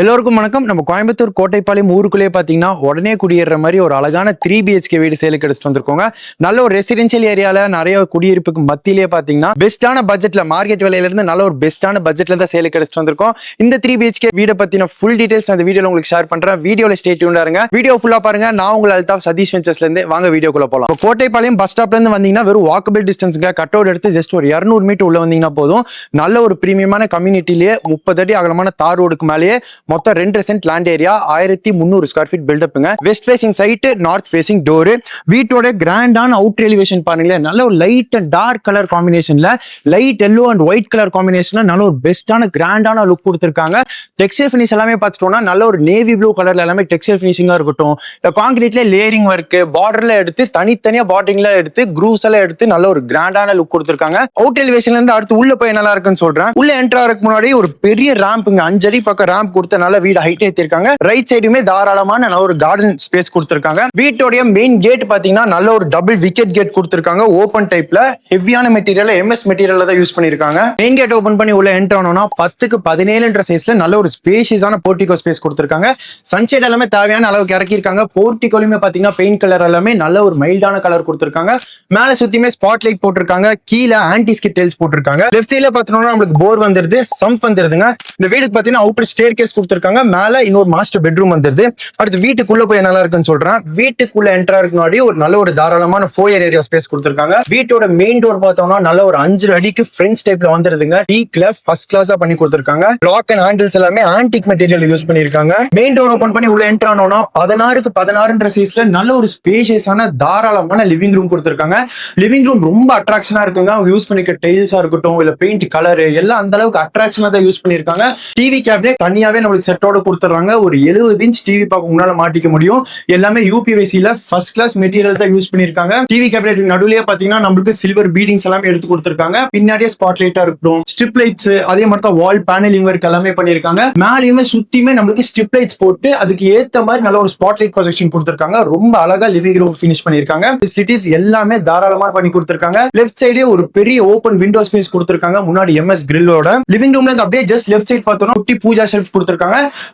எல்லோருக்கும் வணக்கம். நம்ம கோயம்புத்தூர் கோட்டைப்பாளையம் ஊருக்குள்ளேயே பார்த்தீங்கன்னா உடனே குடியேற மாதிரி ஒரு அழகான த்ரீ பிஹெச்கே வீடு சேலுக்கு எடுத்துட்டு வந்திருக்கோங்க. நல்ல ஒரு ரெசிடென்ஷியல் ஏரியால நிறைய குடியிருப்புக்கு மத்தியிலே பார்த்தீங்கன்னா பெஸ்ட்டான பட்ஜெட்ல மார்க்கெட் விலையிலேருந்து நல்ல ஒரு பெஸ்ட்டான பட்ஜெட்ல தான் சேலுக்கு எடுத்துட்டு வந்திருக்கோம். இந்த த்ரீ பிஹெச்கே வீடை பத்தின ஃபுல் டீடைல்ஸ் அந்த வீடியோவில் உங்களுக்கு ஷேர் பண்றேன். வீடியோல ஸ்டே இருங்க. வீடியோ ஃபுல்லா பாருங்க. நான் உங்கள் அல்தாப் சதீஷ் வெஞ்சர்ஸ்ல இருந்து வாங்க வீடியோக்குள்ள போலாம். கோட்டைப்பாளையம் பஸ் ஸ்டாப்ல இருந்து வந்தீங்கன்னா வெறும் வாக்கபிள் டிஸ்டன்ஸ்க்கு கட் அவுட் எடுத்து ஜஸ்ட் ஒரு இரநூறு மீட்டர் உள்ள வந்தீங்கன்னா போதும். நல்ல ஒரு பிரீமியமான கம்யூனிட்டிலேயே முப்பது அடி அகலமான தார் ரோடுக்கு மேலேயே மொத்தம் ரெண்டு சென்ட் லேண்ட் ஏரியா ஆயிரத்தி முந்நூறு square feet பில்டப்புங்க west facing site north facing door வீட்டோட கிராண்டான அவுட் எலிவேஷன் பாருங்களேன். நல்ல ஒரு லைட் அண்ட் டார்க் கலர் காம்பினேஷன்ல light yellow and white colour காம்பினேஷன்ல நல்ல ஒரு பெஸ்டான கிராண்டான லுக் கொடுத்துருக்காங்க. டெக்ஸ்டைல் ஃபினிஷ் எல்லாமே பார்த்துட்டோம்னா நல்ல ஒரு நேவி ப்ளூ கலர்ல எல்லாமே டெக்ஸ்டைல் ஃபினிஷிங்கா இருக்கட்டும். காங்கிரீட்ல லேயரிங் ஒர்க் பார்டர்ல எடுத்து தனித்தனியா பார்டரிங்ல எடுத்து க்ரூஸ் எல்லாம் எடுத்து நல்ல ஒரு கிராண்டான லுக் கொடுத்துருக்காங்க. அவுட் எலிவேஷன்ல இருந்து அடுத்து உள்ள போய் நல்லா இருக்குன்னு சொல்றேன். உள்ள என்ட்ரா முன்னாடி ஒரு பெரிய ரேம்புங்க அஞ்சடி பக்கம் ரேம்ப் கொடுத்து நல்ல வீடு ஹைட் ஏற்றிருக்காங்க ரைட் சைடுமே தாராளமான நல்ல ஒரு கார்டன் ஸ்பேஸ் கொடுத்துருக்காங்க. வீட்டோடைய மெயின் கேட் பாத்தீங்கன்னா நல்ல ஒரு டபுள் விக்கெட் கேட் கொடுத்துருக்காங்க. ஓப்பன் டைப்ல ஹெவியான மெட்டீரியல் எம்எஸ் மெட்டீரியல் தான் யூஸ் பண்ணிருக்காங்க. மெயின் கேட் ஓபன் பண்ணி உள்ள என்டர் ஆனோம்னா பத்துக்கு பதினேழுன்ற சைஸ்ல நல்ல ஒரு ஸ்பேஷியஸான போர்ட்டிகோ ஸ்பேஸ் கொடுத்துருக்காங்க. சன்செட் எல்லாமே தேவையான அளவுக்கு இறக்கியிருக்காங்க. போர்ட்டிகோலுமே பாத்தீங்கன்னா பெயிண்ட் கலர் எல்லாமே நல்ல ஒரு மைல்டான கலர் கொடுத்துருக்காங்க. மேல சுத்தியுமே ஸ்பாட் லைட் போட்டிருக்காங்க. கீழே ஆன்டி ஸ்கிட் டைல்ஸ் போட்டிருக்காங்க. லெஃப்ட் சைட்ல பார்த்தோம்னா நம்மளுக்கு போர் வந்துருது சம்ப் வந்துருதுங்க. இந்த வீடுக்கு பாத்தீங்கன்னா அவுட்டர் ஸ்டேர் கேஸ் கொடுத்துருக்காங்க. மேல இன்னொரு மாஸ்டர் பெட்ரூம் வந்துருது. அடுத்து வீட்டுக்குள்ள போய் நல்லா இருக்குன்னு சொல்றேன். வீட்டுக்குள்ள என்ட்ரா இருக்கு முன்னாடி ஒரு நல்ல ஒரு தாராளமான ஃபோயர் ஏரியா ஸ்பேஸ் கொடுத்துருக்காங்க. வீட்டோட மெயின் டோர் பார்த்தோம்னா நல்ல ஒரு அஞ்சு அடிக்கு ஃப்ரெஞ்ச் டைப்ல வந்துருதுங்க. டீக்ல ஃபர்ஸ்ட் கிளாஸா பண்ணி கொடுத்துருக்காங்க. லாக் அண்ட் ஹேண்டில்ஸ் எல்லாமே ஆன்டிக் மெட்டீரியல் யூஸ் பண்ணிருக்காங்க மெயின் டோர் ஓபன் பண்ணி உள்ள என்ட்ரு ஆனோம்னா பதினாறுக்கு பதினாறுன்ற சைஸ்ல நல்ல ஒரு ஸ்பேஷியஸான தாராளமான லிவிங் ரூம் கொடுத்துருக்காங்க. லிவிங் ரூம் ரொம்ப அட்ராக்ஷனா இருக்குங்க. அவங்க யூஸ் பண்ணிக்க டைல்ஸா இருக்கட்டும் இல்ல பெயிண்ட் கலர் எல்லாம் அந்த அளவுக்கு அட்ராக்ஷனா தான் யூஸ் பண்ணிருக்காங்க டிவி கேபினெட் தனியாவே நம்மளுக்கு செட்டோட கொடுத்துறாங்க ஒரு எழுபது இன்ச் டிவி பார்க்க உங்களால மாட்டிக்க முடியும். எல்லாமே யூபிவிசில ஃபர்ஸ்ட் கிளாஸ் மெட்டீரியல் தான் யூஸ் பண்ணிருக்காங்க டிவி கேபினெட் நடுவுலயே பாத்தீங்கன்னா நம்மளுக்கு சில்வர் பீடிங்ஸ் எல்லாமே எடுத்து கொடுத்துருக்காங்க. பின்னாடியே ஸ்பாட் லைட்டா இருக்கட்டும். ஸ்ட்ரிப் லைட்ஸ் அதே மாதிரி தான் வால் பேனலிங் ஒர்க் எல்லாமே பண்ணிருக்காங்க மேலேயுமே சுத்தியுமே நம்மளுக்கு ஸ்ட்ரிப் லைட்ஸ் போட்டு அதுக்கு ஏத்த மாதிரி நல்ல ஒரு ஸ்பாட் லைட் ப்ரொஜெக்ஷன் கொடுத்துருக்காங்க. ரொம்ப அழகா லிவிங் ரூம் ஃபினிஷ் பண்ணிருக்காங்க ஃபெசிலிட்டிஸ் எல்லாமே தாராளமா பண்ணி கொடுத்துருக்காங்க. லெஃப்ட் சைடே ஒரு பெரிய ஓப்பன் விண்டோ ஸ்பேஸ் கொடுத்துருக்காங்க. முன்னாடி எம்எஸ் கிரில்லோட லிவிங் ரூம்ல இருந்து அப்படியே ஜஸ்ட் லெஃப்ட் சைட் பார்த்தோம்னா குட்டி பூஜா ஷெல்ஃப் கொடுத்துருக்காங்க.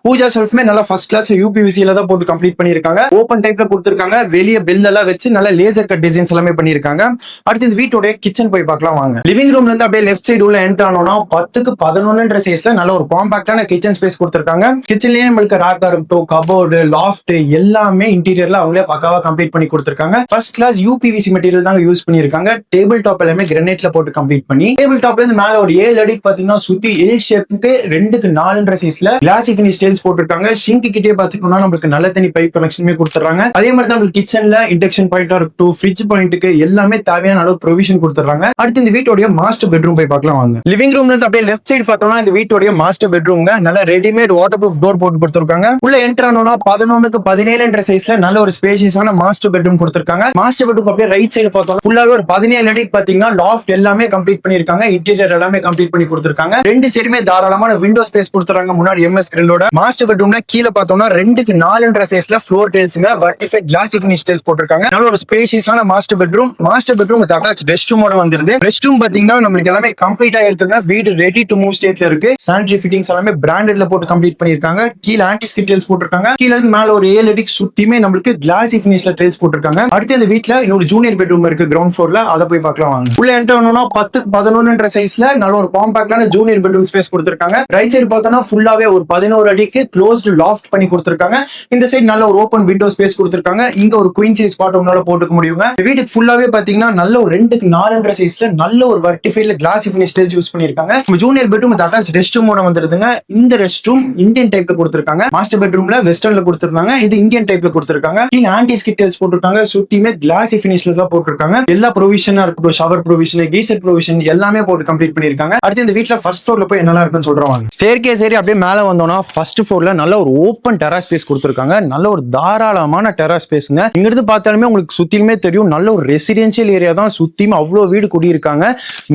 பூஜா ஷெல்ஃப்மே நல்லா ஃபர்ஸ்ட் கிளாஸ் யூபிவிசியில தான் போட்டு கம்ப்ளீட் பண்ணிருக்காங்க ஓப்பன் டைப்ல கொடுத்துருக்காங்க. வெளியே பெல் எல்லாம் வச்சு நல்ல லேசர் கட் டிசைன்ஸ் எல்லாமே பண்ணிருக்காங்க அடுத்து இந்த வீட்டோட கிச்சன் போய் பார்க்கலாம் வாங்க. லிவிங் ரூம்ல இருந்து அப்படியே லெஃப்ட் சைடு உள்ள என்ட்ரு ஆனோம்னா பத்துக்கு பதினொன்னுன்ற சைஸ்ல நல்ல ஒரு காம்பாக்டான கிச்சன் ஸ்பேஸ் கொடுத்துருக்காங்க. கிச்சன்லயே நம்மளுக்கு ராக்கா இருக்கட்டும் கபோர்டு லாஃப்ட் எல்லாமே இன்டீரியர்ல அவங்களே பக்காவா கம்ப்ளீட் பண்ணி கொடுத்துருக்காங்க. ஃபர்ஸ்ட் கிளாஸ் யூபிவிசி மெட்டீரியல் தாங்க யூஸ் பண்ணிருக்காங்க டேபிள் டாப் எல்லாமே கிரனைட்ல போட்டு கம்ப்ளீட் பண்ணி டேபிள் டாப்ல இருந்து மேல ஒரு ஏழு அடி பாத்தீங்கன்னா சுத்தி எல் ஷேப்புக்கு ரெண்டுக்கு நாலுன்ற சைஸ்ல கிளாசி ஃபினிஷ் டைல்ஸ் போட்டிருக்காங்க. சிங்க் கிட்டே பாத்துக்கணும்னா நம்மளுக்கு நல்ல தண்ணி பைப் கனெக்ஷனுமே கொடுத்துறாங்க அதே மாதிரி தான் உங்களுக்கு கிச்சன்ல இண்டக்ஷன் பாயிண்டா இருக்கட்டும் ஃப்ரிட்ஜ் பாயிண்ட்டுக்கு எல்லாமே தேவையான அளவு ப்ரொவிஷன் கொடுத்துறாங்க அடுத்து இந்த வீட்டோட மாஸ்டர் பெட்ரூம் போய் பார்க்கலாம் வாங்க. லிவிங் ரூம்ல இருந்து அப்படியே லெஃப்ட் சைடு பார்த்தோம்னா இந்த வீட்டோட மாஸ்டர் பெட்ரூம்ங்க நல்ல ரெடிமேட் வாட்டர் ப்ரூஃப் டோர் போட்டு கொடுத்துருக்காங்க. உள்ள என்டர் ஆனோம்னா பதினொன்னுக்கு பதினேழுன்ற சைஸ்ல நல்ல ஒரு ஸ்பேஷியஸான மாஸ்டர் பெட்ரூம் கொடுத்துருக்காங்க. மாஸ்டர் பெட்ரூம் அப்படியே ரைட் சைடு பார்த்தோம் ஃபுல்லாவே ஒரு பதினேழு அடி பாத்தீங்கன்னா லாஃப்ட் எல்லாமே கம்ப்ளீட் பண்ணிருக்காங்க இன்டீரியர் எல்லாமே கம்ப்ளீட் பண்ணி கொடுத்துருக்காங்க. ரெண்டு சைடுமே தாராளமான விண்டோ ஸ்பேஸ் கொடுத்துறாங்க முன்னாடி எம்எஸ் கிரில்லோட மாஸ்டர் பெட்ரூம்ல கீழே பார்த்தோம்னா ரெண்டுக்கு நாலுன்ற சைஸ்ல ஃப்ளோர் டைல்ஸ்ங்க வர்டிஃபைட் கிளாசி ஃபினிஷ் டைல்ஸ் போட்டிருக்காங்க. நல்ல ஒரு ஸ்பேஷியஸான master bedroom master bedroom attach rest ரூமோட வந்துருது. ரெஸ்ட் ரூம் பாத்தீங்கன்னா நம்மளுக்கு எல்லாமே கம்ப்ளீட்டா இருக்குங்க. வீடு ரெடி டு மூவ் ஸ்டேட்ல இருக்கு. சானிட்டரி ஃபிட்டிங்ஸ் எல்லாமே பிராண்டட்ல போட்டு கம்ப்ளீட் பண்ணிருக்காங்க கீழே ஆன்டி ஸ்கிட் டைல்ஸ் போட்டிருக்காங்க. கீழ இருந்து மேல ஒரு ஏழு அடிக்கு சுத்தியுமே நம்மளுக்கு கிளாசி ஃபினிஷ்ல டைல்ஸ் போட்டிருக்காங்க. அடுத்து அந்த வீட்ல இன்னொரு ஜூனியர் பெட்ரூம் இருக்கு கிரவுண்ட் ஃபோர்ல அதை போய் பார்க்கலாம் வாங்க. உள்ள என்டர் பண்ணோம்னா பத்துக்கு பதினொன்றுன்ற சைஸ்ல நல்ல ஒரு காம்பாக்டான ஜூனியர் பெட்ரூம் ஸ்பேஸ் கொடுத்திருக்காங்க. ரைட் சைடு பார்த்தோம்னா ஃபுல்லாவே ஒரு பதினோரு அடிக்கு க்ளோஸ்டு லாஃப்ட் பண்ணி கொடுத்துருக்காங்க. இந்த சைடு நல்ல ஒரு ஓப்பன் விண்டோ ஸ்பேஸ் கொடுத்துருக்காங்க. இங்க ஒரு குயின் சைஸ் ஸ்பாட் உங்களால போட்டுக்க முடியுங்க. வீட்டுக்கு ஃபுல்லாவே பாத்தீங்கன்னா நல்ல ஒரு ரெண்டுக்கு நாலுன்ற சைஸ்ல நல்ல ஒரு வர்டிஃபைல கிளாஸ் ஃபினிஷ் டைல்ஸ் யூஸ் பண்ணிருக்காங்க. ஜூனியர் பெட்ரூம் அட்டாச் ரெஸ்ட் ரூமோட வந்துருதுங்க. இந்த ரெஸ்ட் ரூம் இந்தியன் டைப்ல கொடுத்துருக்காங்க. மாஸ்டர் பெட்ரூம்ல வெஸ்டர்ன்ல கொடுத்துருந்தாங்க. இது இந்தியன் டைப்ல கொடுத்துருக்காங்க. கீழே ஆன்டி ஸ்கிட்டல்ஸ் போட்டிருக்காங்க. சுத்தியுமே கிளாஸ் ஃபினிஷ்ல தான் போட்டிருக்காங்க. எல்லா ப்ரொவிஷனா இருக்கட்டும் ஷவர் ப்ரொவிஷன் கீசர் ப்ரொவிஷன் எல்லாமே போட்டு கம்ப்ளீட் பண்ணிருக்காங்க. அடுத்து இந்த வீட்ல ஃபர்ஸ்ட் ஃப்ளோர்ல போய் என்னெல்லாம் இருக்குன்னு சொல்றாங்க ஸ்டேர் கேஸ் ஏறி அப்படியே மேல வந்தோம்னா ஃபர்ஸ்ட் ஃப்ளோர்ல நல்ல ஒரு ஓப்பன் டெரா ஸ்பேஸ் கொடுத்துருக்காங்க. நல்ல ஒரு தாராளமான டெரா ஸ்பேஸ்ங்க இங்கிருந்து பார்த்தாலுமே உங்களுக்கு சுத்திலுமே தெரியும் நல்ல ஒரு ரெசிடென்சியல் ஏரியா தான் சுத்தியும் அவ்வளவு வீடு குடியிருக்காங்க.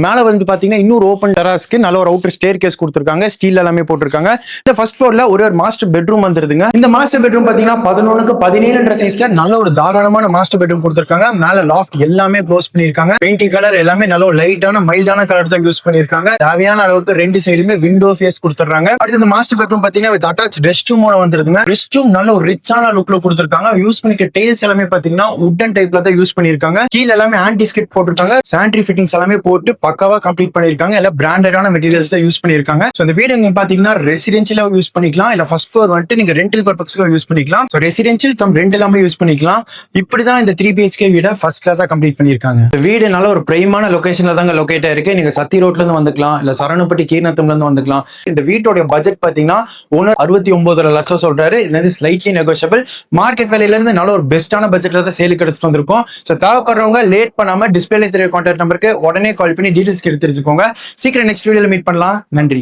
மேல வந்து பாத்தீங்கன்னா இன்னொரு ஓப்பன் டெராஸ்க்கு நல்ல ஒரு அவுட்டர் ஸ்டேர் கேஸ் கொடுத்துருக்காங்க. ஸ்டீல் எல்லாமே போட்டிருக்காங்க. இந்த ஃபர்ஸ்ட் ஃப்ளோர்ல ஒரு ஒரு மாஸ்டர் பெட்ரூம் வந்துருதுங்க. இந்த மாஸ்டர் பெட்ரூம் பாத்தீங்கன்னா பதினொன்னுக்கு பதினேழுன்ற சைஸ்ல நல்ல ஒரு தாராளமான மாஸ்டர் பெட்ரூம் கொடுத்துருக்காங்க. மேல லாஃப்ட் எல்லாமே க்ளோஸ் பண்ணிருக்காங்க பெயிண்டிங் கலர் எல்லாமே நல்ல ஒரு லைட்டான மைல்டான கலர் தான் யூஸ் பண்ணிருக்காங்க தேவையான அளவுக்கு ரெண்டு சைடுமே விண்டோ ஃபேஸ் கொடுத்துறாங்க அடுத்து இந்த மாஸ்டர் பெட்ரூம் மட்டும் பாத்தீங்கன்னா வித் அட்டாச் ரெஸ்ட் ரூமோட வந்துருதுங்க. ரெஸ்ட் ரூம் நல்ல ஒரு ரிச்சான லுக்ல கொடுத்துருக்காங்க. யூஸ் பண்ணிக்க டெய்ல்ஸ் எல்லாமே பாத்தீங்கன்னா உட்டன் டைப்ல தான் யூஸ் பண்ணிருக்காங்க. கீழ எல்லாமே ஆன்டி ஸ்கிட் போட்டிருக்காங்க. சானிட்டரி ஃபிட்டிங்ஸ் எல்லாமே போட்டு பக்காவா கம்ப்ளீட் பண்ணிருக்காங்க. எல்லாம் பிராண்டடான மெட்டீரியல்ஸ் தான் யூஸ் பண்ணிருக்காங்க. ஸோ இந்த வீடு நீங்க பாத்தீங்கன்னா ரெசிடென்சியலா யூஸ் பண்ணிக்கலாம். இல்ல ஃபர்ஸ்ட் ஃபோர் வந்துட்டு நீங்க ரெண்டல் பர்பஸ்க்காக யூஸ் பண்ணிக்கலாம். ஸோ ரெசிடென்சியல் கம் ரெண்ட் எல்லாமே யூஸ் பண்ணிக்கலாம். இப்படிதான் இந்த த்ரீ பிஹெச்கே வீட ஃபர்ஸ்ட் கிளாஸா கம்ப்ளீட் பண்ணிருக்காங்க. இந்த வீடு நல்ல ஒரு பிரைமான லொகேஷன்ல தாங்க லொகேட் ஆயிருக்கு. நீங்க சத்தி ரோட்ல இருந்து வந்துக்கலாம். இல்ல சரணப்பட்டி கீர்ணத்தம்ல இருந்து வந்துக்கலாம். இந்த வீட்டோட பட்ஜெட் பாத்தீங்கன்னா ஒன்று அறுபத்தி ஒன்பதரை லட்சம் சொல்றாரு. இது வந்து ஸ்லைட்லி நெகோஷியபிள் மார்க்கெட் வேலையில இருந்து நல்ல ஒரு பெஸ்ட்டான பட்ஜெட்ல தான் சேலுக்கு எடுத்துட்டு வந்திருக்கோம். ஸோ தேவைப்படுறவங்க லேட் பண்ணாம டிஸ்பிளே தெரிய கான்டாக்ட் நம்பருக்கு உடனே கால் பண்ணி டீட்டெயில்ஸ் எடுத்து தெரிஞ்சுக்கோங்க சீக்கிரம் நெக்ஸ்ட் வீடியோல மீட் பண்ணலாம். நன்றி.